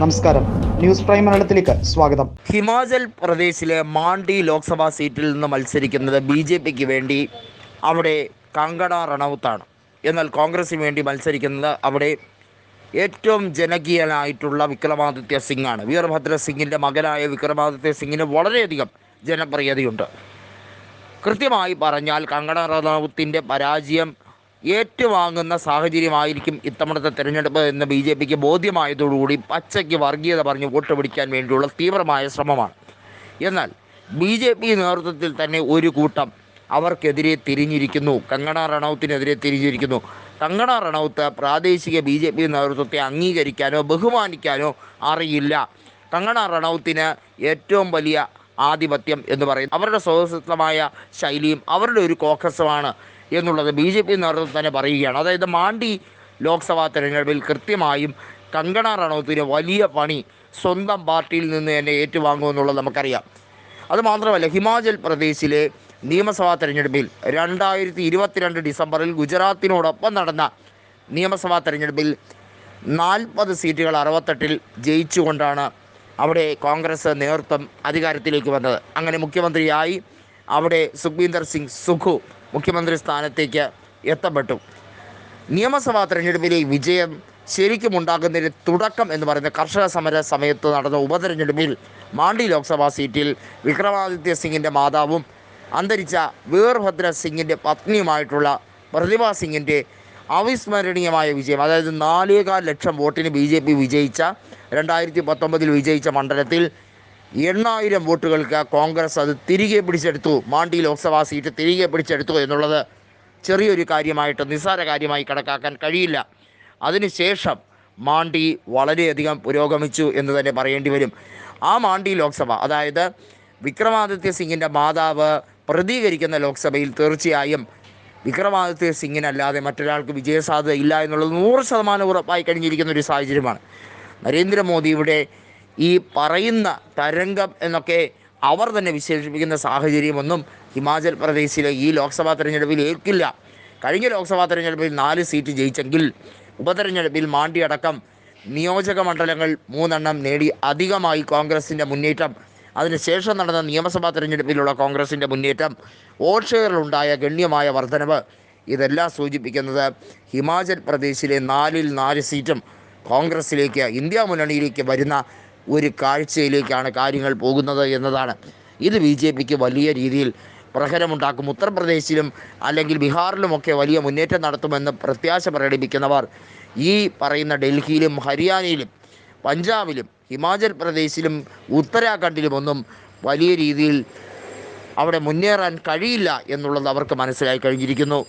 നമസ്കാരം. News prime മലയാളത്തിലേക്ക് സ്വാഗതം. ഹിമാചൽ പ്രദേശിലെ മാണ്ടി ലോക്സഭാ സീറ്റിൽ നിന്ന് മത്സരിക്കുന്നത് ബി ജെ പിക്ക് വേണ്ടി അവിടെ കങ്കണ റണൌത്താണ്. എന്നാൽ കോൺഗ്രസിന് വേണ്ടി മത്സരിക്കുന്നത് അവിടെ ഏറ്റവും ജനകീയനായിട്ടുള്ള വിക്രമാദിത്യ സിംഗാണ്. വീരഭദ്ര സിംഗിന്റെ മകനായ വിക്രമാദിത്യ സിംഗിന് വളരെയധികം ജനപ്രിയതയുണ്ട്. കൃത്യമായി പറഞ്ഞാൽ കങ്കണ റണൌത്തിന്റെ പരാജയം ഏറ്റുവാങ്ങുന്ന സാഹചര്യമായിരിക്കും ഇത്തവണത്തെ തെരഞ്ഞെടുപ്പ് എന്ന് ബി ജെ പിക്ക് ബോധ്യമായതോടുകൂടി പച്ചയ്ക്ക് വർഗീയത പറഞ്ഞ് വോട്ട് പിടിക്കാൻ വേണ്ടിയുള്ള തീവ്രമായ ശ്രമമാണ്. എന്നാൽ ബി ജെ പി നേതൃത്വത്തിൽ തന്നെ ഒരു കൂട്ടം അവർക്കെതിരെ തിരിഞ്ഞിരിക്കുന്നു. കങ്കണ റണൌത്തിനെതിരെ തിരിഞ്ഞിരിക്കുന്നു. കങ്കണ റണൌത്ത് പ്രാദേശിക ബി ജെ പി നേതൃത്വത്തെ അംഗീകരിക്കാനോ ബഹുമാനിക്കാനോ അറിയില്ല. കങ്കണ റണൌത്തിന് ഏറ്റവും വലിയ ആധിപത്യം എന്ന് പറയുന്നത്. അവരുടെ സ്വതസിദ്ധമായ ശൈലിയും അവരുടെ ഒരു കോക്കസുമാണ് എന്നുള്ളത് ബി ജെ പി നേതൃത്വം തന്നെ പറയുകയാണ്. അതായത് മാണ്ടി ലോക്സഭാ തെരഞ്ഞെടുപ്പിൽ കൃത്യമായും കങ്കണ റണോത്തിന് വലിയ പണി സ്വന്തം പാർട്ടിയിൽ നിന്ന് തന്നെ ഏറ്റുവാങ്ങുമെന്നുള്ളത് നമുക്കറിയാം. അതുമാത്രമല്ല ഹിമാചൽ പ്രദേശിലെ നിയമസഭാ തെരഞ്ഞെടുപ്പിൽ രണ്ടായിരത്തി ഇരുപത്തിരണ്ട് ഡിസംബറിൽ ഗുജറാത്തിനോടൊപ്പം നടന്ന നിയമസഭാ തെരഞ്ഞെടുപ്പിൽ നാൽപ്പത് സീറ്റുകൾ അറുപത്തെട്ടിൽ ജയിച്ചുകൊണ്ടാണ് അവിടെ കോൺഗ്രസ് നേതൃത്വം അധികാരത്തിലേക്ക് വന്നത്. അങ്ങനെ മുഖ്യമന്ത്രിയായി അവിടെ സുഖ്വീന്ദർ സിംഗ് സുഖു മുഖ്യമന്ത്രി സ്ഥാനത്തേക്ക് എത്തപ്പെട്ടു. നിയമസഭാ തെരഞ്ഞെടുപ്പിലെ വിജയം ശരിക്കും ഉണ്ടാകുന്നതിന് തുടക്കം എന്ന് പറയുന്ന കർഷക സമര സമയത്ത് നടന്ന ഉപതെരഞ്ഞെടുപ്പിൽ മാണ്ഡി ലോക്സഭാ സീറ്റിൽ വിക്രമാദിത്യ സിംഗിന്റെ മാതാവും അന്തരിച്ച വീർഭദ്ര സിംഗിന്റെ പത്നിയുമായിട്ടുള്ള പ്രതിഭ സിംഗിന്റെ അവിസ്മരണീയമായ വിജയം. അതായത് നാലേകാൽ ലക്ഷം വോട്ടിന് ബി ജെ പി വിജയിച്ച രണ്ടായിരത്തി പത്തൊമ്പതിൽ വിജയിച്ച മണ്ഡലത്തിൽ എണ്ണായിരം വോട്ടുകൾക്ക് കോൺഗ്രസ് അത് തിരികെ പിടിച്ചെടുത്തു. മാണ്ടി ലോക്സഭാ സീറ്റ് തിരികെ പിടിച്ചെടുത്തു എന്നുള്ളത് ചെറിയൊരു കാര്യമായിട്ട് നിസ്സാര കാര്യമായി കണക്കാക്കാൻ കഴിയില്ല. അതിനുശേഷം മാണ്ടി വളരെയധികം പുരോഗമിച്ചു എന്ന് തന്നെ പറയേണ്ടി വരും. ആ മാണ്ടി ലോക്സഭ അതായത് വിക്രമാദിത്യ സിംഗിന്റെ മാതാവ് പ്രതികരിക്കുന്ന ലോക്സഭയിൽ തീർച്ചയായും വിക്രമാദിത്യ സിംഗിനല്ലാതെ മറ്റൊരാൾക്ക് വിജയസാധ്യത ഇല്ല എന്നുള്ളത് നൂറ് ശതമാനം ഉറപ്പായി കഴിഞ്ഞിരിക്കുന്ന ഒരു സാഹചര്യമാണ്. നരേന്ദ്രമോദിയുടെ ഈ പറയുന്ന തരംഗം എന്നൊക്കെ അവർ തന്നെ വിശേഷിപ്പിക്കുന്ന സാഹചര്യമൊന്നും ഹിമാചൽ പ്രദേശിലെ ഈ ലോക്സഭാ തെരഞ്ഞെടുപ്പിൽ ഏൽക്കില്ല. കഴിഞ്ഞ ലോക്സഭാ തെരഞ്ഞെടുപ്പിൽ നാല് സീറ്റ് ജയിച്ചെങ്കിൽ ഉപതെരഞ്ഞെടുപ്പിൽ മാണ്ഡി അടക്കം നിയോജക മണ്ഡലങ്ങൾ മൂന്നെണ്ണം നേടി അധികമായി കോൺഗ്രസിന്റെ മുന്നേറ്റം അതിനുശേഷം നടന്ന നിയമസഭാ തെരഞ്ഞെടുപ്പിലുള്ള കോൺഗ്രസിന്റെ മുന്നേറ്റം വോട്ട് ഷെയറിലുണ്ടായ ഗണ്യമായ വർധനവ് ഇതെല്ലാം സൂചിപ്പിക്കുന്നത്. ഹിമാചൽ പ്രദേശിലെ നാലിൽ നാല് സീറ്റും കോൺഗ്രസിലേക്ക് ഇന്ത്യ മുന്നണിയിലേക്ക് വരുന്ന ഒരു കാഴ്ചയിലേക്കാണ് കാര്യങ്ങൾ പോകുന്നത് എന്നതാണ്. ഇത് ബി ജെ പിക്ക് വലിയ രീതിയിൽ പ്രഹരമുണ്ടാക്കും. ഉത്തർപ്രദേശിലും അല്ലെങ്കിൽ ബീഹാറിലുമൊക്കെ വലിയ മുന്നേറ്റം നടത്തുമെന്ന് പ്രത്യാശ പ്രകടിപ്പിക്കുന്നവർ ഈ പറയുന്ന ഡൽഹിയിലും ഹരിയാനയിലും പഞ്ചാബിലും ഹിമാചൽ പ്രദേശിലും ഉത്തരാഖണ്ഡിലുമൊന്നും വലിയ രീതിയിൽ അവിടെ മുന്നേറാൻ കഴിയില്ല എന്നുള്ളത് അവർക്ക് മനസ്സിലായി കഴിഞ്ഞിരിക്കുന്നു.